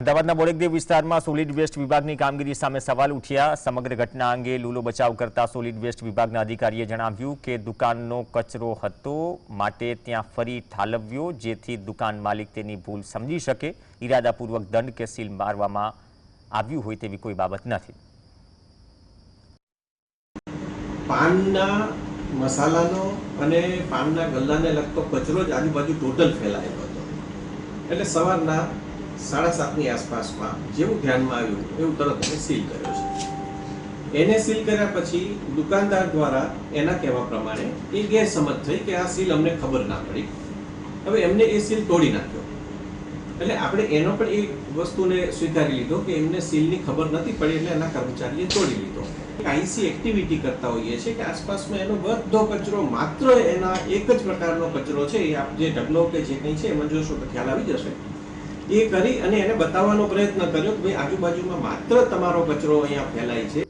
અમદાવાદના બોડકદેવ વિસ્તારમાં solid waste વિભાગની કામગીરી સામે સવાલ ઉઠ્યા. સમગ્ર ઘટના અંગે લૂલો બચાવ કરતા સોલિડ વેસ્ટ વિભાગના અધિકારીએ જણાવ્યું કે દુકાનનો કચરો હતો માટે ત્યાં ફરી ઠાલવ્યો, જેથી દુકાન માલિક તેની ભૂલ સમજી શકે. ઇરાદાપૂર્વક દંડ કે સીલ મારવામાં આવ્યું હોય તેવી કોઈ બાબત નથી. પાનના મસાલાનો અને પાનના ગલ્લાને લગતો કચરો જ આજુબાજુ ટોટલ ફેલાયેલો હતો. એટલે સવારના સાડા સાતની આસપાસમાં જેવું ધ્યાનમાં આવ્યું એવું તરત એને સીલ કર્યો છે. એને સીલ કર્યા પછી દુકાનદાર દ્વારા એના કહેવા પ્રમાણે એ ગેરસમજ થઈ કે આ સીલ અમને ખબર ના પડી. હવે એમને એ સીલ તોડી નાખ્યો. એટલે આપણે એનો પણ એ વસ્તુને સ્વીકારી લીધો કે એમને સીલની ખબર નથી પડી એટલે એના કર્મચારીએ તોડી લીધો. આઈસી એક્ટિવિટી કરતા હોઈએ છીએ કે આસપાસમાં એનો બધો કચરો માત્ર એના એક જ પ્રકારનો કચરો છે. એ આપ જે ઢગલો કે જે કંઈ છે એમાં જોશો તો ખ્યાલ આવી જશે. એ કરી અને એને બતાવવાનો પ્રયત્ન કર્યો કે ભાઈ આજુબાજુમાં માત્ર તમારો કચરો અહીંયા ફેલાય છે.